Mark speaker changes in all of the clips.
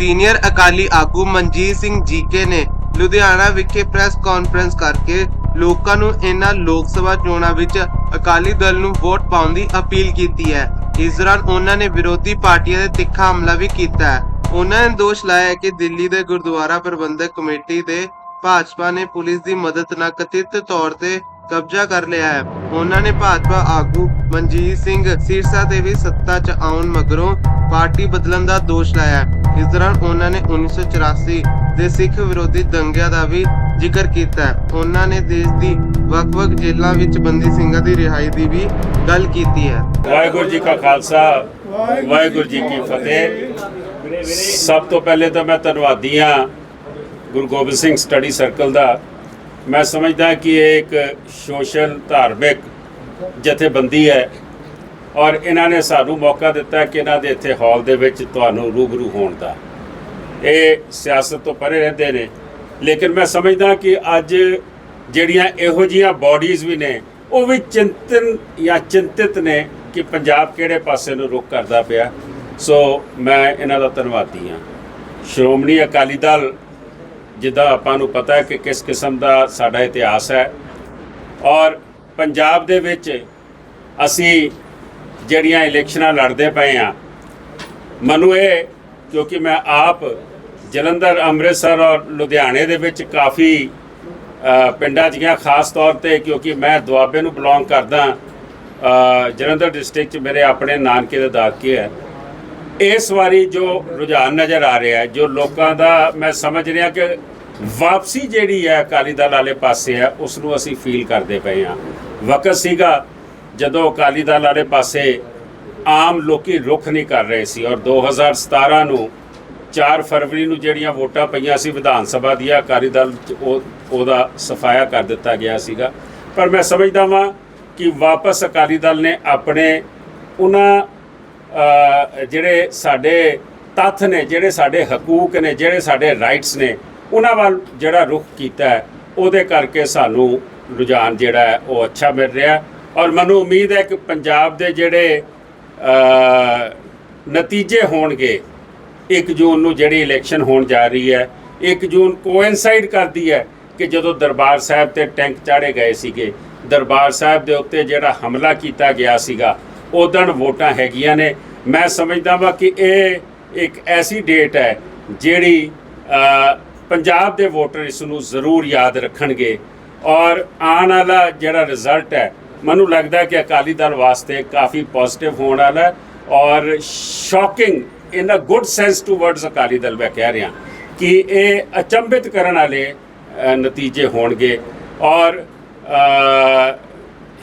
Speaker 1: Senior Akali ਆਗੂ Manjeet Singh GK ਨੇ ਲੁਧਿਆਣਾ ਵਿਖੇ ਪ੍ਰੈਸ ਕਾਨਫਰੰਸ ਕਰਕੇ ਲੋਕਾਂ ਨੂੰ ਇਹਨਾਂ ਲੋਕ ਸਭਾ ਚੋਣਾਂ ਵਿੱਚ ਅਕਾਲੀ ਦਲ ਨੂੰ ਵੋਟ ਪਾਉਣ ਦੀ ਅਪੀਲ ਕੀਤੀ ਹੈ। ਇਸ ਦੌਰਾਨ ਉਹਨਾਂ ਨੇ ਵਿਰੋਧੀ ਪਾਰਟੀਆਂ ਤੇ ਤਿੱਖਾ ਹਮਲਾ ਵੀ ਕੀਤਾ ਹੈ। ਉਹਨਾਂ ਨੇ ਦੋਸ਼ ਲਾਇਆ ਕਿ ਦਿੱਲੀ ਦੇ ਗੁਰਦੁਆਰਾ ਪ੍ਰਬੰਧਕ ਕਮੇਟੀ ਦੇ ਭਾਜਪਾ ਨੇ ਪੁਲਿਸ ਦੀ ਮਦਦ ਨਾਲ ਕਥਿਤ ਤੌਰ ਤੇ ਕਬਜ਼ਾ ਕਰ ਲਿਆ ਹੈ। ਉਹਨਾਂ ਨੇ ਭਾਜਪਾ ਆਗੂ ਮਨਜੀਤ ਸਿੰਘ ਸਿਰਸਾ ਦੇ ਵੀ ਸੱਤਾ 'ਚ ਆਉਣ ਮਗਰੋਂ ਪਾਰਟੀ ਬਦਲਣ ਦਾ ਦੋਸ਼ ਲਾਇਆ। ਇਸ ਦੌਰਾਨ ਉਹਨਾਂ ਨੇ 1984 ਦੇ ਸਿੱਖ ਵਿਰੋਧੀ ਦੰਗਿਆਂ ਦਾ ਵੀ ਜ਼ਿਕਰ ਕੀਤਾ। ਉਹਨਾਂ ਨੇ ਦੇਸ਼ ਦੀ ਵੱਖ-ਵੱਖ ਜੇਲ੍ਹਾਂ ਵਿੱਚ ਬੰਦੀ ਸਿੰਘਾਂ ਦੀ ਰਿਹਾਈ ਦੀ ਵੀ ਗੱਲ ਕੀਤੀ ਹੈ।
Speaker 2: ਵਾਹਿਗੁਰੂ ਜੀ ਕਾ ਖਾਲਸਾ, ਵਾਹਿਗੁਰੂ ਜੀ ਕੀ ਫਤਿਹ। ਸਭ ਤੋਂ ਪਹਿਲੇ ਤਾਂ ਮੈਂ ਧੰਨਵਾਦੀ ਹਾਂ ਗੁਰੂ ਗੋਬਿੰਦ ਸਿੰਘ ਸਟੱਡੀ ਸਰਕਲ ਦਾ। ਮੈਂ ਸਮਝਦਾ ਕਿ ਇਹ ਇੱਕ ਸੋਸ਼ਲ ਧਾਰਮਿਕ ਜਥੇਬੰਦੀ ਹੈ। ਔਰ ਇਹਨਾਂ ਨੇ ਸਾਨੂੰ ਮੌਕਾ ਦਿੱਤਾ ਕਿ ਇਹਨਾਂ ਦੇ ਇੱਥੇ ਹਾਲ ਦੇ ਵਿੱਚ ਤੁਹਾਨੂੰ ਰੂਬਰੂ ਹੋਣ ਦਾ। ਇਹ ਸਿਆਸਤ ਤੋਂ ਪਰੇ ਰਹਿੰਦੇ ਨੇ। ਲੇਕਿਨ ਮੈਂ ਸਮਝਦਾ ਕਿ ਅੱਜ ਜਿਹੜੀਆਂ ਇਹੋ ਜੀਆਂ ਬਾਡੀਜ਼ ਵੀ ਨੇ, ਉਹ ਵੀ ਚਿੰਤਨ ਜਾਂ ਚਿੰਤਿਤ ਨੇ ਕਿ ਪੰਜਾਬ ਕਿਹੜੇ ਪਾਸੇ ਨੂੰ ਰੁਖ ਕਰਦਾ ਪਿਆ। ਸੋ ਮੈਂ ਇਹਨਾਂ ਦਾ ਧੰਨਵਾਦੀ ਹਾਂ। ਸ਼੍ਰੋਮਣੀ ਅਕਾਲੀ ਦਲ, ਜਿੱਦਾਂ ਆਪਾਂ ਨੂੰ ਪਤਾ ਹੈ ਕਿ ਕਿਸ ਕਿਸਮ ਦਾ ਸਾਡਾ ਇਤਿਹਾਸ ਹੈ। ਔਰ ਪੰਜਾਬ ਦੇ ਵਿੱਚ ਅਸੀਂ ਜਿਹੜੀਆਂ ਇਲੈਕਸ਼ਨਾਂ ਲੜਦੇ ਪਏ ਆ। ਮੈਨੂੰ ਇਹ, ਕਿਉਂਕਿ ਮੈਂ ਆਪ ਜਲੰਧਰ, ਅੰਮ੍ਰਿਤਸਰ ਔਰ ਲੁਧਿਆਣੇ ਦੇ ਵਿੱਚ ਕਾਫੀ ਪਿੰਡਾਂ 'ਚ ਗਿਆ ਖਾਸ ਤੌਰ ਤੇ, ਕਿਉਂਕਿ ਮੈਂ ਦੁਆਬੇ ਨੂੰ ਬਿਲੋਂਗ ਕਰਦਾ ਜਲੰਧਰ ਡਿਸਟ੍ਰਿਕਟ 'ਚ ਮੇਰੇ ਆਪਣੇ ਨਾਨਕੇ ਦੇ ਦਾਦਕੇ ਹੈ। ਇਸ ਵਾਰੀ ਜੋ ਰੁਝਾਨ ਨਜ਼ਰ ਆ ਰਿਹਾ ਜੋ ਲੋਕਾਂ ਦਾ ਮੈਂ ਸਮਝ ਰਿਹਾ ਕਿ ਵਾਪਸੀ ਜਿਹੜੀ ਹੈ ਅਕਾਲੀ ਦਲ ਵਾਲੇ ਪਾਸੇ ਹੈ ਉਸ ਨੂੰ ਅਸੀਂ ਫੀਲ ਕਰਦੇ ਪਏ ਹਾਂ। ਵਕਤ ਸੀਗਾ ਜਦੋਂ ਅਕਾਲੀ ਦਲ ਵਾਲੇ ਪਾਸੇ ਆਮ ਲੋਕੀ ਰੁਖ ਨਹੀਂ ਕਰ ਰਹੇ ਸੀ ਔਰ 2017 ਨੂੰ 4 ਫਰਵਰੀ ਨੂੰ ਜਿਹੜੀਆਂ ਵੋਟਾਂ ਪਈਆਂ ਸੀ ਵਿਧਾਨ ਸਭਾ ਦੀਆਂ, ਅਕਾਲੀ ਦਲ 'ਚ ਉਹ, ਉਹਦਾ ਸਫਾਇਆ ਕਰ ਦਿੱਤਾ ਗਿਆ ਸੀਗਾ। ਪਰ ਮੈਂ ਸਮਝਦਾ ਵਾਂ ਕਿ ਵਾਪਸ ਅਕਾਲੀ ਦਲ ਨੇ ਆਪਣੇ ਉਹਨਾਂ ਜਿਹੜੇ ਸਾਡੇ ਤੱਥ ਨੇ, ਜਿਹੜੇ ਸਾਡੇ ਹਕੂਕ ਨੇ, ਜਿਹੜੇ ਸਾਡੇ ਰਾਈਟਸ ਨੇ, ਉਹਨਾਂ ਵੱਲ ਜਿਹੜਾ ਰੁਖ ਕੀਤਾ ਉਹਦੇ ਕਰਕੇ ਸਾਨੂੰ ਰੁਝਾਨ ਜਿਹੜਾ ਉਹ ਅੱਛਾ ਮਿਲ ਰਿਹਾ। ਔਰ ਮੈਨੂੰ ਉਮੀਦ ਹੈ ਕਿ ਪੰਜਾਬ ਦੇ ਜਿਹੜੇ ਨਤੀਜੇ ਹੋਣਗੇ 1 ਜੂਨ ਨੂੰ ਜਿਹੜੀ ਇਲੈਕਸ਼ਨ ਹੋਣ ਜਾ ਰਹੀ ਹੈ 1 ਜੂਨ ਕੋਇਨਸਾਈਡ ਕਰਦੀ ਹੈ ਕਿ ਜਦੋਂ ਦਰਬਾਰ ਸਾਹਿਬ ਤੇ ਟੈਂਕ ਚਾੜੇ ਗਏ ਸੀਗੇ, ਦਰਬਾਰ ਸਾਹਿਬ ਦੇ ਉੱਤੇ ਜਿਹੜਾ ਹਮਲਾ ਕੀਤਾ ਗਿਆ ਸੀਗਾ ਉਦੋਂ ਵੋਟਾਂ ਹੈਗੀਆਂ ਨੇ। ਮੈਂ ਸਮਝਦਾ ਵਾਂ ਕਿ ਇਹ ਇੱਕ ਐਸੀ ਡੇਟ ਹੈ ਜਿਹੜੀ ਪੰਜਾਬ ਦੇ ਵੋਟਰ ਇਸ ਨੂੰ ਜ਼ਰੂਰ ਯਾਦ ਰੱਖਣਗੇ। ਔਰ ਆਉਣ ਵਾਲਾ ਜਿਹੜਾ ਰਿਜ਼ਲਟ ਹੈ ਮੈਨੂੰ ਲੱਗਦਾ ਕਿ ਅਕਾਲੀ ਦਲ ਵਾਸਤੇ ਕਾਫੀ ਪੋਜ਼ਿਟਿਵ ਹੋਣ ਵਾਲਾ ਹੈ ਔਰ shocking in a good sense towards Akali Dal ਮੈਂ ਕਹਿ ਰਿਹਾ ਕਿ ਇਹ ਅਚੰਭਿਤ ਕਰਨ ਵਾਲੇ ਨਤੀਜੇ ਹੋਣਗੇ ਔਰ